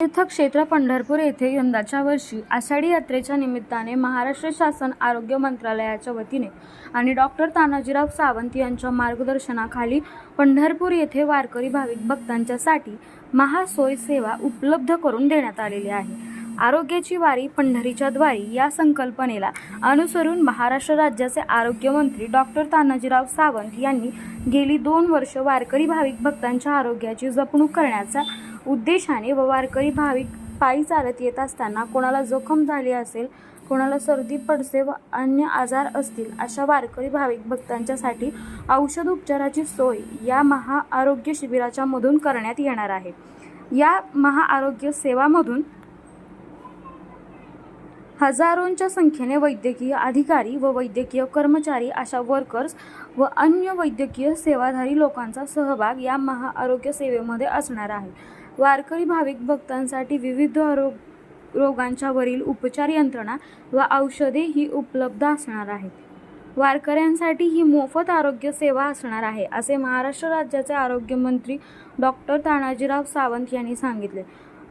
तीर्थक्षेत्र पंढरपूर येथे यंदाच्या वर्षी आषाढी यात्रेच्या निमित्ताने महाराष्ट्र शासन आरोग्य मंत्रालयाच्या वतीने आणि डॉक्टर तानाजीराव सावंत यांच्या मार्गदर्शनाखाली पंढरपूर येथे वारकरी भाविक भक्तांच्यासाठी महासोय सेवा उपलब्ध करून देण्यात आलेली आहे. आरोग्याची वारी पंढरीच्या द्वारी या संकल्पनेला अनुसरून महाराष्ट्र राज्याचे आरोग्यमंत्री डॉक्टर तानाजीराव सावंत यांनी गेली दोन वर्ष वारकरी भाविक भक्तांच्या आरोग्याची जपणूक करण्याचा उद्देशाने व वारकरी भाविक पायी चालत येत असताना कोणाला जोखम झाली असेल कोणाला सर्दी पडसे व अन्य आजार असतील अशा वारकरी भाविक भक्तांच्यासाठी औषध उपचाराची सोय या महाआरोग्य शिबिराच्या मधून करण्यात येणार आहे. या महाआरोग्य सेवामधून हजारोंच्या संख्येने वैद्यकीय अधिकारी व वैद्यकीय कर्मचारी अशा वर्कर्स व अन्य वैद्यकीय सेवाधारी लोकांचा सहभाग या महाआरोग्य सेवेमध्ये असणार आहे. वारकरी भाविक भक्तांसाठी विविध आरोग रोगांच्या वरील उपचार यंत्रणा व औषधे ही उपलब्ध असणार आहेत. वारकऱ्यांसाठी ही मोफत आरोग्य सेवा असणार आहे असे महाराष्ट्र राज्याचे आरोग्यमंत्री डॉक्टर तानाजीराव सावंत यांनी सांगितले.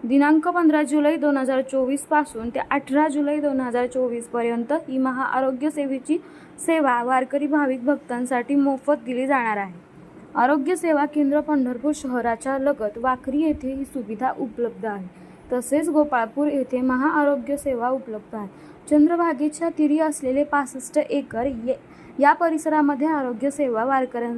दिनांक पंधरा जुलै दोन हजार चोवीसपासून ते अठरा जुलै दोन हजार चोवीसपर्यंत ही महाआरोग्य सेवेची सेवा वारकरी भाविक भक्तांसाठी मोफत दिली जाणार आहे. आरोग्य सेवा केंद्र पंढरपूर शहराच्या लगत वाकरी येथे ही सुविधा उपलब्ध आहे. तसेच गोपाळपूर येथे महाआरोग्य सेवा उपलब्ध आहे. चंद्रभागेच्या तिरी असलेले पासष्ट एकर ये या परिसरामध्ये आरोग्य सेवा वारकऱ्यां